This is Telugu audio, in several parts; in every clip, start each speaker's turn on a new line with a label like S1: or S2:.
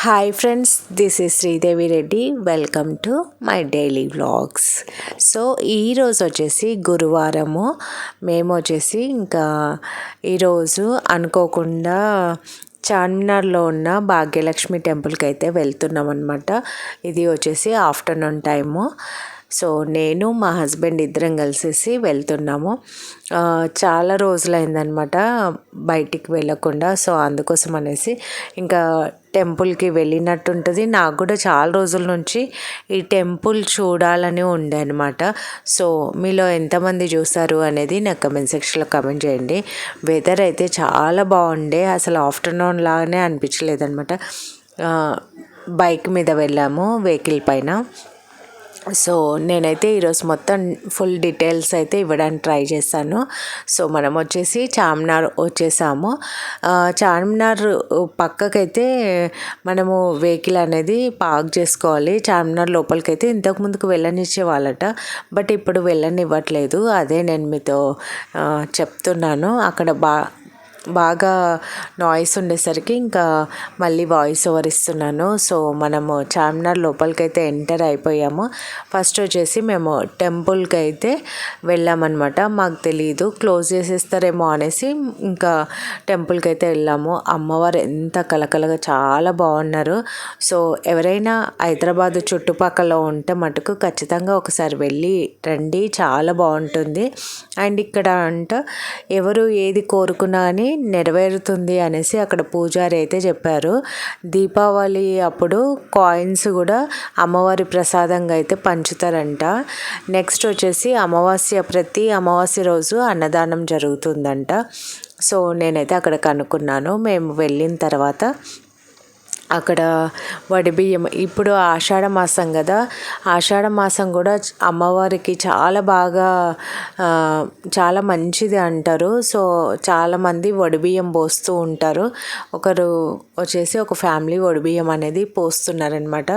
S1: Hi friends this is Sridevi Reddy welcome to my daily vlogs so ఈరోజు వచ్చేసి గురువారము. మేము వచ్చేసి ఇంకా ఈరోజు అనుకోకుండా చార్మినార్లో ఉన్న భాగ్యలక్ష్మి టెంపుల్కి అయితే వెళ్తున్నాం అనమాట ఇది వచ్చేసి ఆఫ్టర్నూన్ టైము. సో నేను మా హస్బెండ్ ఇద్దరం కలిసేసి వెళ్తున్నాము. చాలా రోజులైందనమాట బయటికి వెళ్ళకుండా. సో అందుకోసం అనేసి ఇంకా టెంపుల్కి వెళ్ళినట్టు ఉంటుంది నాకు కూడా చాలా రోజుల నుంచి ఈ టెంపుల్ చూడాలని ఉండే అనమాట సో మీలో ఎంతమంది చూస్తారు అనేది నాకు కమెంట్ సెక్షన్లో కమెంట్ చేయండి. వెదర్ అయితే చాలా బాగుండే. అసలు ఆఫ్టర్నూన్ లాగానే అనిపించలేదనమాట బైక్ మీద వెళ్ళాము వెహికల్ పైన. సో నేనైతే ఈరోజు మొత్తం ఫుల్ డీటెయిల్స్ అయితే ఇవ్వడానికి ట్రై చేస్తాను సో మనం వచ్చేసి చార్మినార్ వచ్చేసాము. చార్మినార్ పక్కకైతే మనము వెహికల్ అనేది పార్క్ చేసుకోవాలి. చార్మినార్ లోపలికైతే ఇంతకు ముందుకు వెళ్ళనిచ్చే వాళ్ళట బట్ ఇప్పుడు వెళ్ళనివ్వట్లేదు. అదే నేను మీతో చెప్తున్నాను. అక్కడ బా బాగా నాయిస్ ఉండేసరికి ఇంకా మళ్ళీ వాయిస్ ఓవర్ ఇస్తున్నాను. సో మనము చార్మినార్ లోపలికి అయితే ఎంటర్ అయిపోయాము. ఫస్ట్ వచ్చేసి మేము టెంపుల్కి అయితే వెళ్ళామన్నమాట. మాకు తెలియదు క్లోజ్ చేసేస్తారేమో అనేసి ఇంకా టెంపుల్కి అయితే వెళ్ళాము. అమ్మవారు ఎంత కలకలగా చాలా బాగున్నారు. సో ఎవరైనా హైదరాబాద్ చుట్టుపక్కల ఉంటే మటుకు ఖచ్చితంగా ఒకసారి వెళ్ళి రండి. చాలా బాగుంటుంది. అండ్ ఇక్కడ అంట ఎవరు ఏది కోరుకున్నా కానీ నెరవేరుతుంది అనేసి అక్కడ పూజారి అయితే చెప్పారు. దీపావళి అప్పుడు కాయిన్స్ కూడా అమ్మవారి ప్రసాదంగా అయితే పంచుతారంట. నెక్స్ట్ వచ్చేసి అమావాస్య ప్రతి అమావాస్య రోజు అన్నదానం జరుగుతుందంట. సో నేనైతే అక్కడ కనుక్కున్నాను. మేము వెళ్ళిన తర్వాత అక్కడ వడి బియ్యం. ఇప్పుడు ఆషాఢ మాసం కదా. ఆషాఢ మాసం కూడా అమ్మవారికి చాలా బాగా చాలా మంచిది అంటారు. సో చాలామంది వడిబియ్యం పోస్తూ ఉంటారు. ఒకరు వచ్చేసి ఒక ఫ్యామిలీ వడిబియ్యం అనేది పోస్తున్నారనమాట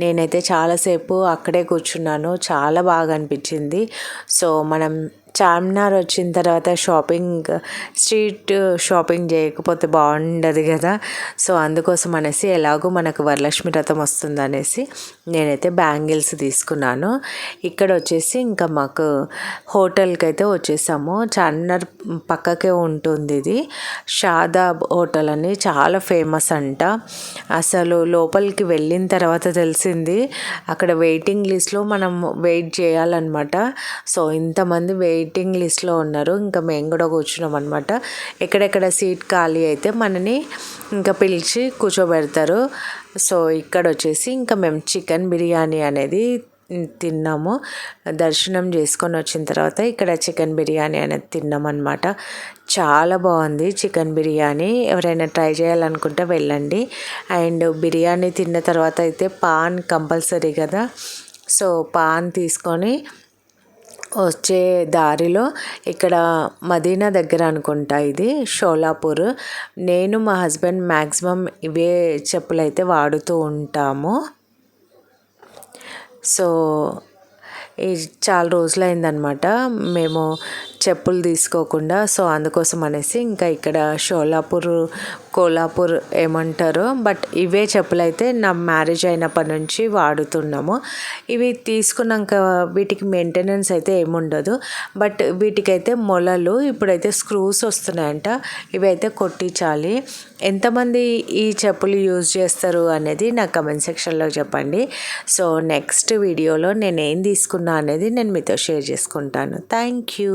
S1: నేనైతే చాలాసేపు అక్కడే కూర్చున్నాను. చాలా బాగా అనిపించింది. సో మనం చార్మినార్ వచ్చిన తర్వాత షాపింగ్ స్ట్రీట్ షాపింగ్ చేయకపోతే బాగుండదు కదా. సో అందుకోసం అనేసి ఎలాగో మనకు వరలక్ష్మి రథం వస్తుంది అనేసి నేనైతే బ్యాంగిల్స్ తీసుకున్నాను. ఇక్కడ వచ్చేసి ఇంకా మాకు హోటల్కి అయితే వచ్చేసాము. చార్మినార్ పక్కకే ఉంటుంది ఇది. షాదాబ్ హోటల్ అని చాలా ఫేమస్ అంట. అసలు లోపలికి వెళ్ళిన తర్వాత తెలిసింది. అక్కడ వెయిటింగ్ లిస్ట్లో మనం వెయిట్ చేయాలన్నమాట. సో ఇంతమంది వెయిట్ వెయిటింగ్ లిస్ట్లో ఉన్నారు. ఇంకా మేము కూడా కూర్చున్నాం అనమాట ఎక్కడెక్కడ సీట్ ఖాళీ అయితే మనని ఇంకా పిలిచి కూర్చోబెడతారు. సో ఇక్కడ వచ్చేసి ఇంకా మేము చికెన్ బిర్యానీ అనేది తిన్నాము. దర్శనం చేసుకొని వచ్చిన తర్వాత ఇక్కడ చికెన్ బిర్యానీ అనేది తిన్నాం అనమాట చాలా బాగుంది చికెన్ బిర్యానీ. ఎవరైనా ట్రై చేయాలనుకుంటే వెళ్ళండి. అండ్ బిర్యానీ తిన్న తర్వాత అయితే పాన్ కంపల్సరీ కదా. సో పాన్ తీసుకొని వచ్చే దారిలో ఇక్కడ మదీనా దగ్గర అనుకుంటా ఇది షోలాపూర్. నేను మా హస్బెండ్ మ్యాక్సిమం ఇవే చెప్పులు అయితే వాడుతూ ఉంటాము. సో చాలా రోజులైందనమాట. మేము చెప్పులు తీసుకోకుండా సో అందుకోసం అనేసి ఇంకా ఇక్కడ షోలాపూర్ కోలాపూర్ ఏమంటారు బట్ ఇవే చెప్పులు అయితే నా మ్యారేజ్ అయినప్పటి నుంచి వాడుతున్నాము. ఇవి తీసుకున్నాక వీటికి మెయింటెనెన్స్ అయితే ఏముండదు బట్ వీటికైతే మొలలు ఇప్పుడైతే స్క్రూస్ వస్తున్నాయంట ఇవి అయితే కొట్టించాలి. ఎంతమంది ఈ చెప్పులు యూజ్ చేస్తారు అనేది నా కమెంట్ సెక్షన్లో చెప్పండి. సో నెక్స్ట్ వీడియోలో నేను ఏం తీసుకున్నా అనేది నేను మీతో షేర్ చేసుకుంటాను. Thank you